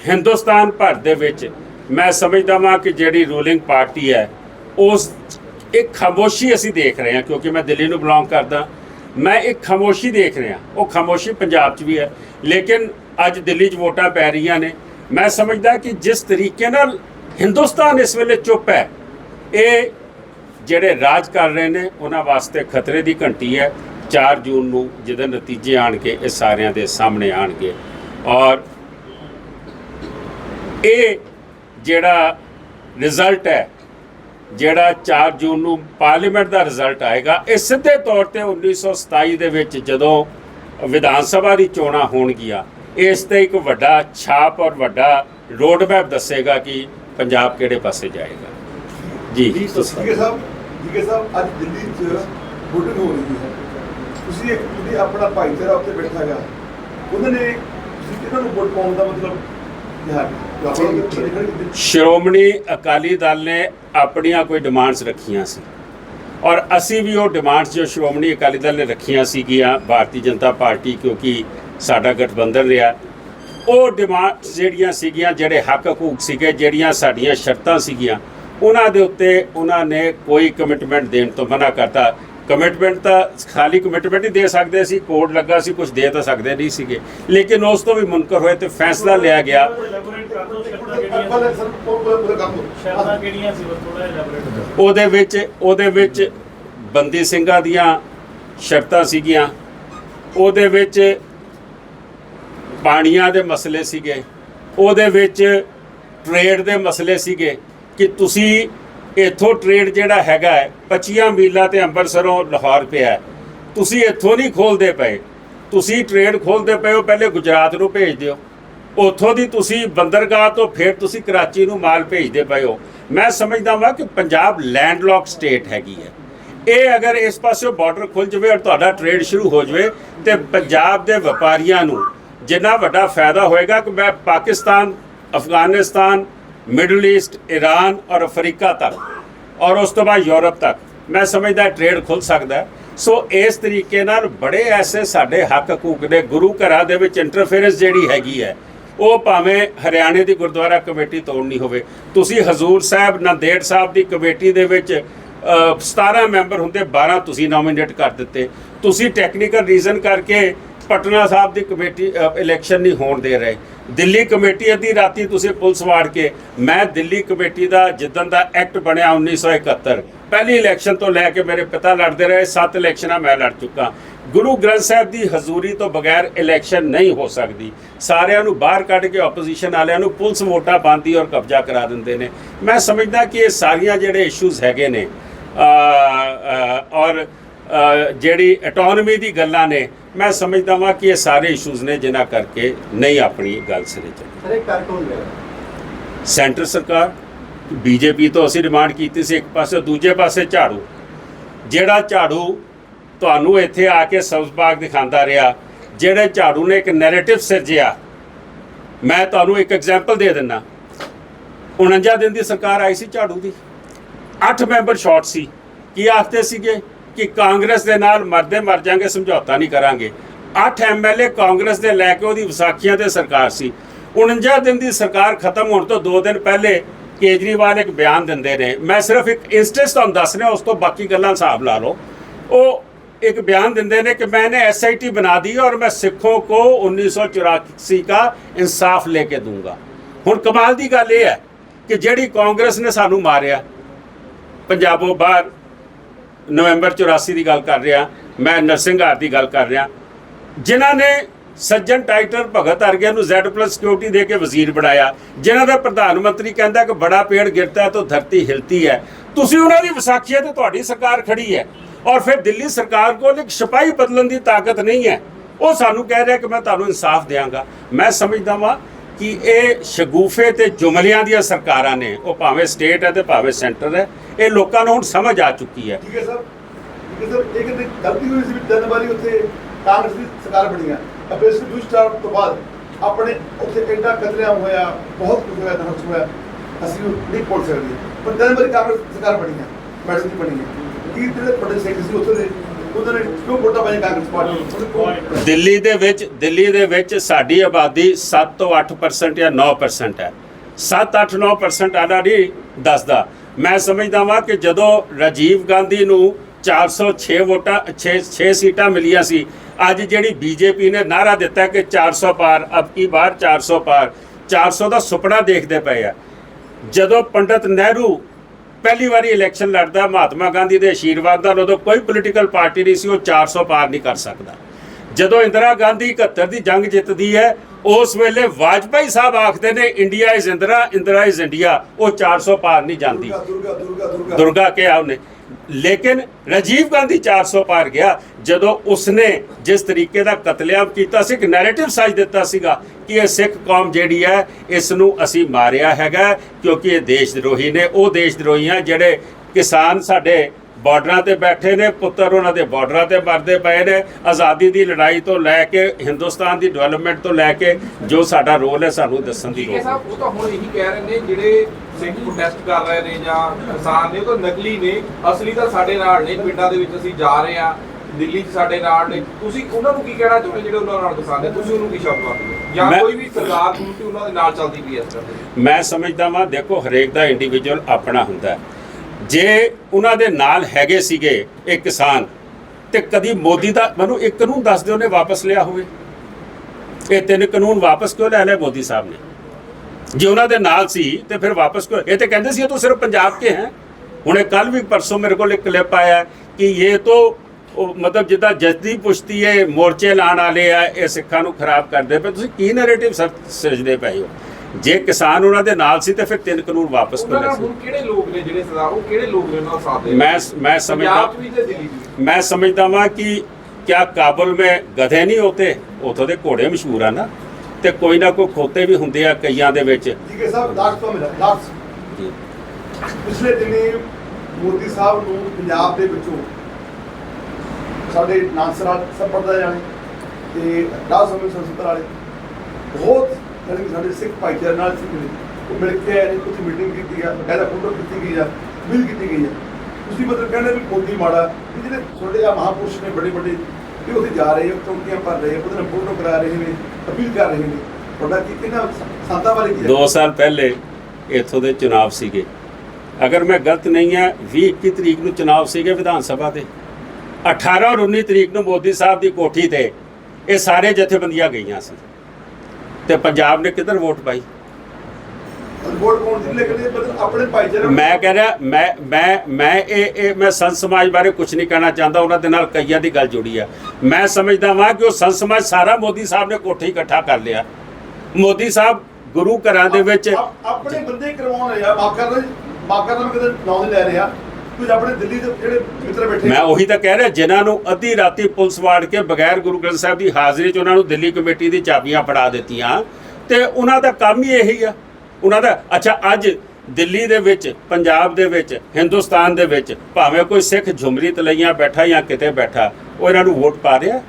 Speaker 2: ਹਿੰਦੁਸਤਾਨ ਭਰ ਦੇ ਵਿੱਚ ਮੈਂ ਸਮਝਦਾ ਹਾਂ ਕਿ ਜਿਹੜੀ ਰੂਲਿੰਗ ਪਾਰਟੀ ਹੈ, ਉਸ ਇੱਕ ਖਾਮੋਸ਼ੀ ਅਸੀਂ ਦੇਖ ਰਹੇ ਹਾਂ ਕਿਉਂਕਿ ਮੈਂ ਦਿੱਲੀ ਨੂੰ ਬਿਲੋਂਗ ਕਰਦਾ। ਮੈਂ ਇੱਕ ਖਾਮੋਸ਼ੀ ਦੇਖ ਰਿਹਾ। ਉਹ ਖਾਮੋਸ਼ੀ ਪੰਜਾਬ 'ਚ ਵੀ ਹੈ। ਲੇਕਿਨ ਅੱਜ ਦਿੱਲੀ 'ਚ ਵੋਟਾਂ ਪੈ ਰਹੀਆਂ ਨੇ। ਮੈਂ ਸਮਝਦਾ ਕਿ ਜਿਸ ਤਰੀਕੇ ਨਾਲ ਹਿੰਦੁਸਤਾਨ ਇਸ ਵੇਲੇ ਚੁੱਪ ਹੈ, ਇਹ ਜਿਹੜੇ ਰਾਜ ਕਰ ਰਹੇ ਨੇ, ਉਹਨਾਂ ਵਾਸਤੇ ਖਤਰੇ ਦੀ ਘੰਟੀ ਹੈ। 4 ਜੂਨ ਨੂੰ ਜਿਹਦੇ ਨਤੀਜੇ ਆਣਗੇ, ਇਹ ਸਾਰਿਆਂ ਦੇ ਸਾਹਮਣੇ ਆਣਗੇ। ਔਰ ਇਹ ਜਿਹੜਾ ਰਿਜ਼ਲਟ ਹੈ, ਜਿਹੜਾ 4 ਜੂਨ ਨੂੰ ਪਾਰਲੀਮੈਂਟ ਦਾ ਰਿਜ਼ਲਟ ਆਏਗਾ, ਇਹ ਸਿੱਧੇ ਤੌਰ ਤੇ 1927 ਦੇ ਵਿੱਚ ਜਦੋਂ ਵਿਧਾਨ ਸਭਾ ਦੀ ਚੋਣਾਂ ਹੋਣਗੀਆਂ ਇਸ ਤੇ ਇੱਕ ਵੱਡਾ ਛਾਪ ਔਰ ਵੱਡਾ ਰੋਡ ਮੈਪ ਦੱਸੇਗਾ ਕਿ ਪੰਜਾਬ ਕਿਹੜੇ ਪਾਸੇ ਜਾਏਗਾ। ਜੀ
Speaker 3: ਜੀ ਜੀਕੇ ਸਾਹਿਬ। ਜੀਕੇ ਸਾਹਿਬ ਅੱਜ ਦਿੱਲੀ 'ਚ VOTING ਹੋ ਰਹੀ ਹੈ। ਤੁਸੀਂ ਇੱਕ ਤੁਸੀਂ ਆਪਣਾ ਭਾਈਚਾਰਾ ਉੱਤੇ ਬੈਠਾ ਗਿਆ ਉਹਨਾਂ ਨੇ ਤੁਸੀਂ ਕਿਹਨਾਂ ਨੂੰ ਵੋਟ ਪਾਉਣ ਦਾ ਮਤਲਬ ਕਿਹਾ ਕਿ ਆਪਾਂ ਨੂੰ ਖੜੀ ਖੜੀ
Speaker 2: ਸ਼੍ਰੋਮਣੀ ਅਕਾਲੀ ਦਲ ਨੇ ਆਪਣੀਆਂ ਕੋਈ ਡਿਮਾਂਡਸ ਰੱਖੀਆਂ ਸੀ। ਔਰ ਅਸੀਂ ਵੀ ਉਹ ਡਿਮਾਂਡਸ ਜੋ ਸ਼੍ਰੋਮਣੀ ਅਕਾਲੀ ਦਲ ਨੇ ਰੱਖੀਆਂ ਸੀਗੀਆਂ ਭਾਰਤੀ ਜਨਤਾ ਪਾਰਟੀ ਕਿਉਂਕਿ ਸਾਡਾ ਗਠਬੰਧਨ ਰਿਹਾ। ਉਹ ਡਿਮਾਂਡ ਜਿਹੜੀਆਂ ਸੀਗੀਆਂ, ਜਿਹੜੇ ਹੱਕ ਹਕੂਕ ਸੀਗੇ, ਜਿਹੜੀਆਂ ਸਾਡੀਆਂ ਸ਼ਰਤਾਂ ਸੀਗੀਆਂ, ਉਹਨਾਂ ਦੇ ਉੱਤੇ ਉਹਨਾਂ ਨੇ ਕੋਈ ਕਮਿਟਮੈਂਟ ਦੇਣ ਤੋਂ ਮਨਾ ਕਰਤਾ। ਕਮਿਟਮੈਂਟ ਤਾਂ ਖਾਲੀ ਕਮਿਟਮੈਂਟ ਹੀ ਦੇ ਸਕਦੇ ਸੀ, ਕੋਡ ਲੱਗਾ ਸੀ ਕੁਝ ਦੇ ਤਾਂ ਸਕਦੇ ਨਹੀਂ ਸੀਗੇ। ਲੇਕਿਨ ਉਸ ਤੋਂ ਵੀ ਮੁਨਕਰ ਹੋਏ ਤੇ ਫੈਸਲਾ ਲਿਆ ਗਿਆ। ਉਹਦੇ ਵਿੱਚ ਉਹਦੇ ਵਿੱਚ ਬੰਦੀ ਸਿੰਘਾਂ ਦੀਆਂ ਸ਼ਰਤਾਂ ਸੀਗੀਆਂ। ਉਹਦੇ ਵਿੱਚ ਪਾਣੀਆਂ ਦੇ ਮਸਲੇ ਸੀਗੇ, ਉਹਦੇ ਵਿੱਚ ਟ੍ਰੇਡ ਦੇ ਮਸਲੇ ਸੀਗੇ ਕਿ ਤੁਸੀਂ ਇੱਥੋਂ ਟ੍ਰੇਡ ਜਿਹੜਾ ਹੈਗਾ ਹੈ 25 ਮੀਲਾਂ ਤੇ ਅੰਮ੍ਰਿਤਸਰੋਂ ਲਾਹੌਰ ਪਿਆ ਤੁਸੀਂ ਇੱਥੋਂ ਨਹੀਂ ਖੋਲਦੇ ਪਏ। ਤੁਸੀਂ ਟ੍ਰੇਡ ਖੋਲਦੇ ਪਏ ਹੋ, ਪਹਿਲੇ ਗੁਜਰਾਤ ਨੂੰ ਭੇਜ ਦਿਓ। ਉੱਥੋਂ ਦੀ ਤੁਸੀਂ ਬੰਦਰਗਾਹ ਤੋਂ ਫਿਰ ਤੁਸੀਂ ਕਰਾਚੀ ਨੂੰ ਮਾਲ ਭੇਜਦੇ ਪਏ ਹੋ। ਮੈਂ ਸਮਝਦਾ ਵਾਂ ਕਿ ਪੰਜਾਬ ਲੈਂਡਲੌਕ ਸਟੇਟ ਹੈਗੀ ਹੈ। ਇਹ ਅਗਰ ਇਸ ਪਾਸਿਓਂ ਬਾਰਡਰ ਖੁੱਲ ਜਵੇ ਔਰ ਤੁਹਾਡਾ ਟ੍ਰੇਡ ਸ਼ੁਰੂ ਹੋ ਜਵੇ ਤੇ ਪੰਜਾਬ ਦੇ ਵਪਾਰੀਆਂ ਨੂੰ ਜਿੰਨਾ ਵੱਡਾ ਫਾਇਦਾ ਹੋਏਗਾ ਕਿ ਮੈਂ Pakistan Afghanistan middle east Iran ਔਰ ਅਫਰੀਕਾ ਤੱਕ ਔਰ ਉਸ ਤੋਂ ਬਾਅਦ ਯੂਰਪ ਤੱਕ ਮੈਂ ਸਮਝਦਾ ਟ੍ਰੇਡ ਖੁੱਲ ਸਕਦਾ। ਸੋ ਇਸ ਤਰੀਕੇ ਨਾਲ ਬੜੇ ਐਸੇ ਸਾਡੇ ਹੱਕ ਹਕੂਕ ਦੇ ਗੁਰੂ ਘਰਾਂ ਦੇ ਵਿੱਚ ਇੰਟਰਫੇਰੈਂਸ ਜਿਹੜੀ ਹੈਗੀ ਹੈ ਉਹ ਭਾਵੇਂ ਹਰਿਆਣੇ ਦੀ ਗੁਰਦੁਆਰਾ ਕਮੇਟੀ ਤੋੜਨੀ ਹੋਵੇ। ਤੁਸੀਂ ਹਜ਼ੂਰ ਸਾਹਿਬ ਨੰਦੇੜ ਸਾਹਿਬ ਦੀ ਕਮੇਟੀ ਦੇ ਵਿੱਚ ਅ, 17 ਮੈਂਬਰ ਹੁੰਦੇ 12 ਤੁਸੀਂ ਨੋਮੀਨੇਟ ਕਰ ਦਿੱਤੇ। ਤੁਸੀਂ ਟੈਕਨੀਕਲ ਰੀਜ਼ਨ ਕਰਕੇ ਪਟਨਾ ਸਾਹਿਬ ਦੀ ਕਮੇਟੀ ਇਲੈਕਸ਼ਨ ਨਹੀਂ ਹੋਣ ਦੇ ਰਹੇ। ਦਿੱਲੀ ਕਮੇਟੀ ਅੱਧੀ ਰਾਤੀ ਤੁਸੀਂ ਪੁਲਿਸ ਵਾੜ ਕੇ, ਮੈਂ ਦਿੱਲੀ ਕਮੇਟੀ ਦਾ ਜਿੱਦਣ ਦਾ ਐਕਟ ਬਣਿਆ 1971 ਪਹਿਲੀ ਇਲੈਕਸ਼ਨ ਤੋਂ ਲੈ ਕੇ ਮੇਰੇ ਪਿਤਾ ਲੜਦੇ ਰਹੇ, ਸੱਤ ਇਲੈਕਸ਼ਨਾਂ ਮੈਂ ਲੜ ਚੁੱਕਾ। ਗੁਰੂ ਗ੍ਰੰਥ ਸਾਹਿਬ ਦੀ ਹਜ਼ੂਰੀ ਤੋਂ ਬਗੈਰ ਇਲੈਕਸ਼ਨ ਨਹੀਂ ਹੋ ਸਕਦੀ। ਸਾਰਿਆਂ ਨੂੰ ਬਾਹਰ ਕੱਢ ਕੇ ਆਪੋਜੀਸ਼ਨ ਵਾਲਿਆਂ ਨੂੰ ਪੁਲਿਸ ਵੋਟਾਂ ਪਾਉਂਦੀ ਔਰ ਕਬਜ਼ਾ ਕਰਾ ਦਿੰਦੇ ਨੇ। ਮੈਂ ਸਮਝਦਾ ਕਿ ਇਹ ਸਾਰੀਆਂ ਜਿਹੜੇ ਇਸ਼ੂਜ਼ ਹੈਗੇ ਨੇ ਔਰ ਜਿਹੜੀ ਆਟੋਨਮੀ ਦੀ ਗੱਲਾਂ ਨੇ ਮੈਂ ਸਮਝਦਾ ਵਾਂ ਕਿ ਇਹ ਸਾਰੇ ਇਸ਼ੂਜ਼ ਨੇ ਜਿਨ੍ਹਾਂ ਕਰਕੇ ਨਹੀਂ ਆਪਣੀ ਗੱਲ ਸਿਰੇ ਚੱਲੀ।
Speaker 4: ਸਰ ਇਹ ਕਰ ਕੌਣ ਰਿਹਾ?
Speaker 2: ਸੈਂਟਰ ਸਰਕਾਰ ਬੀਜੇਪੀ ਤੋਂ ਅਸੀਂ ਡਿਮਾਂਡ ਕੀਤੀ ਸੀ ਇੱਕ ਪਾਸੇ ਦੂਜੇ ਪਾਸੇ ਝਾੜੂ। ਜਿਹੜਾ ਝਾੜੂ ਤੁਹਾਨੂੰ ਇੱਥੇ ਆ ਕੇ ਸਬਜ਼ ਬਾਗ ਦਿਖਾਉਂਦਾ ਰਿਹਾ ਜਿਹੜੇ ਝਾੜੂ ਨੇ ਇੱਕ ਨੈਰੇਟਿਵ ਸਿਰਜਿਆ ਮੈਂ ਤੁਹਾਨੂੰ ਇੱਕ ਐਗਜ਼ਾਮਪਲ ਦੇ ਦਿੰਦਾ। 49 ਦਿਨ ਦੀ ਸਰਕਾਰ ਆਈ ਸੀ ਝਾੜੂ ਦੀ। 8 ਮੈਂਬਰ ਸ਼ਾਰਟ ਸੀ। ਕੀ ਆਖਦੇ ਸੀਗੇ? ਕਿ ਕਾਂਗਰਸ ਦੇ ਨਾਲ ਮਰਦੇ ਮਰ ਜਾਾਂਗੇ ਸਮਝੌਤਾ ਨਹੀਂ ਕਰਾਂਗੇ 8 ਐਮਐਲਏ ਕਾਂਗਰਸ ਦੇ ਲੈ ਕੇ ਉਹਦੀ ਵਿਸਾਖੀਆਂ ਤੇ ਸਰਕਾਰ ਸੀ 49 ਦਿਨ ਦੀ ਸਰਕਾਰ ਖਤਮ ਹੋਣ ਤੋਂ 2 ਦਿਨ ਪਹਿਲੇ ਕੇਜਰੀਵਾਲ ਇੱਕ ਬਿਆਨ ਦਿੰਦੇ ਨੇ ਮੈਂ ਸਿਰਫ ਇੱਕ ਇੰਸਟੈਂਸ ਤੁਹਾਨੂੰ ਦੱਸ ਰਿਹਾ ਉਸ ਤੋਂ ਬਾਕੀ ਗੱਲਾਂ ਹਿਸਾਬ ਲਾ ਲਓ ਉਹ एक बयान देते हैं कि मैंने एसआईटी बना दी और मैं सिखों को उन्नीस का इंसाफ लेके दूंगा ਹੁਣ ਕਮਾਲ ਦੀ ਗੱਲ ਇਹ ਹੈ ਕਿ ਜਿਹੜੀ ਕਾਂਗਰਸ ਨੇ ਸਾਨੂੰ ਮਾਰਿਆ ਪੰਜਾਬੋਂ ਬਾਹਰ ਨਵੰਬਰ 84 ਦੀ ਗੱਲ ਕਰ ਰਿਹਾ, ਮੈਂ ਨਰਸਿੰਘਾਰ ਦੀ ਗੱਲ ਕਰ ਰਿਹਾ। ਜਿਨ੍ਹਾਂ ਨੇ ਸੱਜਣ ਟਾਈਟਰ ਭਗਤ ਅਰਗਿਆ ਨੂੰ Z+ ਸਿਕਿਉਰਿਟੀ ਦੇ ਕੇ ਵਜ਼ੀਰ ਬਣਾਇਆ, ਜਿਨ੍ਹਾਂ ਦਾ ਪ੍ਰਧਾਨ ਮੰਤਰੀ ਕਹਿੰਦਾ ਕਿ ਬੜਾ ਪੇੜ ਗਿਰਤਾ ਹੈ ਤਾਂ ਧਰਤੀ ਹਿਲਤੀ ਹੈ। ਤੁਸੀਂ ਉਹਨਾਂ ਦੀ ਵਿਸਾਖੀਆਂ ਤੇ ਤੁਹਾਡੀ ਸਰਕਾਰ ਖੜੀ ਹੈ। ਔਰ ਫਿਰ ਦਿੱਲੀ ਸਰਕਾਰ ਕੋਲ ਇੱਕ ਸਿਪਾਹੀ ਬਦਲਣ ਦੀ ਤਾਕਤ ਨਹੀਂ ਹੈ। ਉਹ ਸਾਨੂੰ ਕਹਿ ਰਿਹਾ ਕਿ ਮੈਂ ਤੁਹਾਨੂੰ ਇਨਸਾਫ ਦਿਆਂਗਾ। ਮੈਂ ਸਮਝਦਾ ਵਾਂ ਕਿ ਇਹ ਸ਼ਗੂਫੇ ਤੇ ਜੁਮਲਿਆਂ ਦੀਆਂ ਸਰਕਾਰਾਂ ਨੇ, ਉਹ ਭਾਵੇਂ ਸਟੇਟ ਹੈ ਤੇ ਭਾਵੇਂ ਸੈਂਟਰ ਹੈ, ਇਹ ਲੋਕਾਂ ਨੂੰ ਹੁਣ ਸਮਝ ਆ ਚੁੱਕੀ ਹੈ।
Speaker 3: ਠੀਕ ਹੈ ਸਰ, ਠੀਕ ਹੈ ਸਰ ਇੱਕ ਦਿਨ ਗਲਤੀ ਹੋਈ ਸੀ ਵੀ ਤਿੰਨ ਵਾਰੀ ਉੱਥੇ ਕਾਂਗਰਸ ਦੀ ਸਰਕਾਰ ਬਣੀ ਆ ਅਬੇ ਇਸ ਸਟਾਰ ਤੋਂ ਬਾਅਦ ਆਪਣੇ ਉੱਥੇ ਐਡਾ ਕਤਲੇਆਮ ਹੋਇਆ, ਬਹੁਤ ਕੁਝ ਹੋਇਆ ਨਰਸ ਹੋਇਆ, ਅਸੀਂ ਉਹ ਨਹੀਂ ਪਹੁੰਚ ਸਕਦੇ। ਪਰ ਤਿੰਨ ਵਾਰੀ ਕਾਂਗਰਸ ਸਰਕਾਰ ਬਣੀ ਆ ਮੈਡਮ ਦੀ ਬਣੀ ਆ ਕੀ ਜਿਹੜੇ ਵੱਡੇ ਸਿੰਘ ਉੱਥੇ ਦੇ ਉਹਨਾਂ ਨੇ ਕਿਉਂ ਵੋਟਾਂ ਪਾਈਆਂ ਕਾਂਗਰਸ ਪਾਰਟੀ ਨੂੰ? ਉਹਨੇ ਕਿਉਂ
Speaker 2: ਦਿੱਲੀ ਦੇ ਵਿੱਚ ਦਿੱਲੀ ਦੇ ਵਿੱਚ ਸਾਡੀ ਆਬਾਦੀ 7 ਤੋਂ 8% ਜਾਂ 9% ਹੈ। 7 8 9% ਆਲਾ ਨਹੀਂ ਦੱਸਦਾ। ਮੈਂ ਸਮਝਦਾ ਵਾਂ ਕਿ ਜਦੋਂ ਰਾਜੀਵ ਗਾਂਧੀ ਨੂੰ 406 ਵੋਟਾਂ 6 6 ਸੀਟਾਂ ਮਿਲੀਆਂ ਸੀ ਅੱਜ ਜਿਹੜੀ ਬੀਜੇਪੀ ਨੇ ਨਾਰਾ ਦਿੱਤਾ ਕਿ 400 ਪਾਰ ਅਬ ਕੀ ਬਾਰ 400 ਪਾਰ 400 ਦਾ ਸੁਪਨਾ ਦੇਖਦੇ ਪਏ ਆ। ਜਦੋਂ ਪੰਡਤ ਨਹਿਰੂ ਪਹਿਲੀ ਵਾਰੀ ਇਲੈਕਸ਼ਨ ਲੜਦਾ ਮਹਾਤਮਾ ਗਾਂਧੀ ਦੇ ਆਸ਼ੀਰਵਾਦ ਨਾਲ ਉਦੋਂ ਕੋਈ ਪੋਲੀਟੀਕਲ ਪਾਰਟੀ ਨਹੀਂ ਸੀ ਉਹ 400 ਪਾਰ ਨਹੀਂ ਕਰ ਸਕਦਾ। ਜਦੋਂ ਇੰਦਰਾ ਗਾਂਧੀ 71 ਦੀ ਜੰਗ ਜਿੱਤਦੀ ਹੈ ਉਸ ਵੇਲੇ ਵਾਜਪਾਈ ਸਾਹਿਬ ਆਖਦੇ ਨੇ India is Indira Indira is India. ਉਹ 400 ਪਾਰ ਨਹੀਂ ਜਾਂਦੀ।
Speaker 3: ਦੁਰਗਾ ਦੁਰਗਾ ਦੁਰਗਾ ਦੁਰਗਾ।
Speaker 2: ਦੁਰਗਾ ਕਿਹਾ ਉਹਨੇ। ਲੇਕਿਨ ਰਾਜੀਵ ਗਾਂਧੀ 400 ਪਾਰ ਗਿਆ, ਜਦੋਂ ਉਸਨੇ ਜਿਸ ਤਰੀਕੇ ਦਾ ਕਤਲੇਆਮ ਕੀਤਾ ਸੀ, ਇੱਕ ਨੈਰੇਟਿਵ ਸਾਜ ਦਿੱਤਾ ਸੀਗਾ ਕਿ ਇਹ ਸਿੱਖ ਕੌਮ ਜਿਹੜੀ ਹੈ ਇਸ ਨੂੰ ਅਸੀਂ ਮਾਰਿਆ ਹੈਗਾ, ਕਿਉਂਕਿ ਇਹ ਦੇਸ਼ ਦਰੋਹੀ ਨੇ, ਉਹ ਦੇਸ਼ ਦਰੋਹੀ ਆ ਜਿਹੜੇ ਕਿਸਾਨ ਸਾਡੇ ਬਾਰਡਰਾਂ ਤੇ ਬੈਠੇ ਨੇ ਪੁੱਤਰ ਉਹਨਾਂ ਦੇ ਬਾਰਡਰਾਂ ਤੇ ਮਰਦੇ ਪਏ ਨੇ। ਆਜ਼ਾਦੀ ਦੀ ਲੜਾਈ ਤੋਂ ਲੈ ਕੇ ਹਿੰਦੁਸਤਾਨ ਦੀ ਡਿਵੈਲਪਮੈਂਟ ਤੋਂ ਲੈ ਕੇ ਜੋ ਸਾਡਾ ਰੋਲ ਹੈ ਸਾਨੂੰ ਦੱਸਣ ਦੀ ਲੋੜ
Speaker 5: ਹੈ ਸਾਹਿਬ ਉਹ ਤਾਂ ਹੁਣ ਇਹੀ ਕਹਿ ਰਹੇ ਨੇ ਜਿਹੜੇ ਸਿੰਘ ਪ੍ਰੋਟੈਸਟ ਕਰ ਰਹੇ ਨੇ ਜਾਂ ਕਿਸਾਨ ਨੇ ਉਹ ਤਾਂ ਨਕਲੀ ਨੇ। ਅਸਲੀ ਤਾਂ ਸਾਡੇ ਨਾਲ ਨੇ ਪਿੰਡਾਂ ਦੇ ਵਿੱਚ ਅਸੀਂ ਜਾ ਰਹੇ ਆ ਦਿੱਲੀ 'ਚ ਸਾਡੇ ਨਾਲ ਨੇ। ਤੁਸੀਂ ਉਹਨਾਂ ਨੂੰ ਕੀ ਕਹਿਣਾ ਚਾਹੁੰਦੇ ਜਿਹੜੇ ਉਹਨਾਂ ਨਾਲ ਕਿਸਾਨ ਨੇ? ਤੁਸੀਂ ਉਹਨੂੰ ਕੀ ਸ਼ਬਦ ਹੋ? ਜਾਂ ਕੋਈ ਵੀ ਸਰਕਾਰ ਦੂਸਰੀ ਉਹਨਾਂ ਦੇ ਨਾਲ ਚੱਲਦੀ ਪਈ ਇਸ ਤਰ੍ਹਾਂ
Speaker 2: ਮੈਂ ਸਮਝਦਾ ਵਾਂ ਦੇਖੋ ਹਰੇਕ ਦਾ ਇੰਡੀਵਿਜੂਅਲ ਆਪਣਾ ਹੁੰਦਾ ਹੈ। ਜੇ ਉਹਨਾਂ ਦੇ ਨਾਲ ਹੈਗੇ ਸੀਗੇ ਇਹ ਕਿਸਾਨ, ਤੇ ਕਦੀ ਮੋਦੀ ਦਾ, ਮੈਨੂੰ ਇੱਕ ਕਾਨੂੰਨ ਦੱਸ ਦਿਓ ਨੇ ਵਾਪਸ ਲਿਆ ਹੋਵੇ। ਇਹ ਤਿੰਨ ਕਾਨੂੰਨ ਵਾਪਸ ਕਿਉਂ ਲੈ ਲਏ ਮੋਦੀ ਸਾਹਿਬ ਨੇ? ਜੇ ਉਹਨਾਂ ਦੇ ਨਾਲ ਸੀ, ਤੇ ਫਿਰ ਵਾਪਸ ਕਿਉਂ ਇਹ ਤੇ ਕਹਿੰਦੇ ਸੀ, ਇਹ ਤਾਂ ਸਿਰਫ ਪੰਜਾਬ ਕੇ ਹੈ। ਹੁਣੇ ਕੱਲ ਵੀ ਪਰਸੋਂ ਮੇਰੇ ਕੋਲ ਇੱਕ ਕਲਿੱਪ ਆਇਆ ਕਿ ਇਹ ਤੋਂ ਮਤਲਬ ਜਿੱਦਾਂ ਜਸਦੀ ਪੁਸ਼ਤੀ ਹੈ ਮੋਰਚੇ ਲਾਣ ਵਾਲੇ ਆ, ਇਹ ਸਿੱਖਾਂ ਨੂੰ ਖਰਾਬ ਕਰਦੇ ਪਏ। ਤੁਸੀਂ ਕੀ ਨੈਰੇਟਿਵ ਸਿਰਜਦੇ ਪਏ ਹੋ? ਜੇ ਕਿਸਾਨ ਉਹਨਾਂ ਦੇ ਨਾਲ ਸੀ ਤੇ ਫਿਰ ਤਿੰਨ ਕਾਨੂੰਨ ਵਾਪਸ
Speaker 5: ਨਾਲ
Speaker 2: ਸੀ।
Speaker 5: ਹੁਣ ਕਿਹੜੇ ਲੋਕ ਨੇ ਜਿਹੜੇ ਸਰਦਾਰ ਉਹ ਕਿਹੜੇ ਲੋਕ ਨੇ ਉਹਨਾਂ ਦਾ ਸਾਥ ਦੇ?
Speaker 2: ਮੈਂ ਮੈਂ ਸਮਝਦਾ
Speaker 5: ਪੰਜਾਬ 'ਚ ਵੀ ਤੇ ਦਿੱਲੀ 'ਚ ਵੀ।
Speaker 2: ਮੈਂ ਸਮਝਦਾ ਵਾਂ ਕਿ ਕਿਆ ਕਾਬਲ में ਗਧੇ ਨਹੀਂ ਹੋਤੇ ਉਥੋਂ ਦੇ ਘੋੜੇ ਮਸ਼ਹੂਰ ਆ ਨਾ ਤੇ ਕੋਈ ਨਾ ਕੋਈ ਖੋਤੇ ਵੀ ਹੁੰਦੇ ਆ ਕਈਆਂ ਦੇ ਵਿੱਚ।
Speaker 3: ਜੀਕੇ ਸਾਹਿਬ ਲਾਸਟ ਤੋਂ ਮਿਲਾ ਲਾਸਟ। ਪਿਛਲੇ ਦਿਨੀ ਮੋਦੀ ਸਾਹਿਬ ਨੂੰ ਪੰਜਾਬ ਦੇ ਵਿੱਚੋਂ ਸਾਡੇ ਨਾਨਸਰਾ ਸਭ ਪੜਦਾ ਜਾਣੇ ਤੇ ਰਾਜ ਸਮੇਂ ਸੰਸਦ ਵਾਲੇ ਬਹੁਤ ਯਾਨੀ ਕਿ ਸਾਡੇ ਸਿੱਖ ਭਾਈਚਾਰੇ ਨਾਲ ਸਿੱਖ ਨੇ, ਉਹ ਮਿਲ ਕੇ ਆਏ ਨੇ ਕੁਝ ਮੀਟਿੰਗ ਕੀਤੀ ਆ ਇਹਦਾ ਫੋਟੋ ਕੀਤੀ ਗਈ ਆ ਮਿਲ ਕੀਤੀ ਗਈ ਆ। ਤੁਸੀਂ ਮਤਲਬ ਕਹਿੰਦੇ ਵੀ ਮੋਦੀ ਮਾੜਾ, ਵੀ ਜਿਹੜੇ ਤੁਹਾਡੇ ਆ ਮਹਾਪੁਰਸ਼ ਨੇ ਵੱਡੇ ਵੱਡੇ ਇਹ ਉੱਥੇ ਜਾ ਰਹੇ ਆ ਚੌਕੀਆਂ ਭਰ ਰਹੇ, ਉਹਦੇ ਨਾਲ ਫੋਟੋ ਕਰਾ ਰਹੇ ਨੇ ਅਪੀਲ ਕਰ ਰਹੇ ਨੇ। ਤੁਹਾਡਾ ਕੀ ਕਿਹਨਾਂ ਸੰਤਾਂ ਬਾਰੇ ਕੀ
Speaker 2: ਦੋ ਸਾਲ ਪਹਿਲੇ ਇੱਥੋਂ ਦੇ ਚੁਣਾਵ ਸੀਗੇ। ਅਗਰ ਮੈਂ ਗਲਤ ਨਹੀਂ ਆ 20 21 ਤਰੀਕ ਨੂੰ ਚੁਣਾਵ ਸੀਗੇ ਵਿਧਾਨ ਸਭਾ ਦੇ। 18 ਔਰ 19 ਤਰੀਕ ਨੂੰ ਮੋਦੀ ਸਾਹਿਬ ਦੀ ਕੋਠੀ ਤੇ ਇਹ ਸਾਰੇ ਜਥੇਬੰਦੀਆਂ ਗਈਆਂ ਸੀ। ਤੇ ਪੰਜਾਬ ਨੇ ਕਿੱਧਰ ਵੋਟ ਪਾਈ?
Speaker 3: ਵੋਟ ਪਾਉਣ ਦੀ ਲੇਕਿਨ ਇਹ ਮਤਲਬ ਆਪਣੇ ਭਾਈਚਾਰੇ ਨੂੰ-
Speaker 2: ਮੈਂ ਕਹਿ ਰਿਹਾ ਮੈਂ ਮੈਂ ਮੈਂ ਇਹ ਇਹ ਮੈਂ ਸੰਤ ਸਮਾਜ ਬਾਰੇ ਕੁਝ ਨਹੀਂ ਕਹਿਣਾ ਚਾਹੁੰਦਾ ਉਹਨਾਂ ਦੇ ਨਾਲ ਕਈਆਂ ਦੀ ਗੱਲ ਜੁੜੀ ਆ। ਮੈਂ ਸਮਝਦਾ ਵਾਂ ਕਿ ਉਹ ਸੰਤ ਸਮਾਜ ਸਾਰਾ ਮੋਦੀ ਸਾਹਿਬ ਨੇ ਕੋਠੀ ਇਕੱਠਾ ਕਰ ਲਿਆ। ਮੋਦੀ ਸਾਹਿਬ ਗੁਰੂ ਘਰਾਂ ਦੇ ਵਿੱਚ
Speaker 3: ਆਪ- ਆਪਣੇ ਬੰਦੇ ਕਰਵਾਉਣ ਆ ਮਾਫ ਕਰਨਾ ਮਾਫ ਕਰਨਾ ਮੈਂ ਕਿਤੇ ਨਾਂ ਨਹੀਂ ਲੈ ਰਿਹਾ ਕੁਝ ਆਪਣੇ ਦਿੱਲੀ ਦੇ ਜਿਹੜੇ ਮਿੱਤਰ ਬੈਠੇ
Speaker 2: ਮੈਂ ਉਹੀ ਤਾਂ ਕਹਿ ਰਿਹਾ ਜਿਨ੍ਹਾਂ ਨੂੰ ਅੱਧੀ ਰਾਤੀ ਪੁਲਿਸ ਵਾੜ ਕੇ ਬਗੈਰ ਗੁਰੂ ਗ੍ਰੰਥ ਸਾਹਿਬ ਦੀ ਹਾਜ਼ਰੀ 'ਚ ਉਹਨਾਂ ਨੂੰ ਦਿੱਲੀ ਕਮੇਟੀ ਦੀ ਚਾਬੀਆਂ ਫੜਾ ਦਿੱਤੀਆਂ ਤੇ ਉਹਨਾਂ ਦਾ ਕੰਮ ਹੀ ਇਹੀ ਆ। ਉਹਨਾਂ ਦਾ ਅੱਛਾ ਅੱਜ ਦਿੱਲੀ ਦੇ ਵਿੱਚ ਪੰਜਾਬ ਦੇ ਵਿੱਚ ਹਿੰਦੁਸਤਾਨ ਦੇ ਵਿੱਚ ਭਾਵੇਂ ਕੋਈ ਸਿੱਖ ਝੁਮਰੀ ਤਲਈਆਂ ਬੈਠਾ ਜਾਂ ਕਿਤੇ ਬੈਠਾ ਉਹ ਇਹਨਾਂ ਨੂੰ ਵੋਟ ਪਾ ਰਿਹਾ।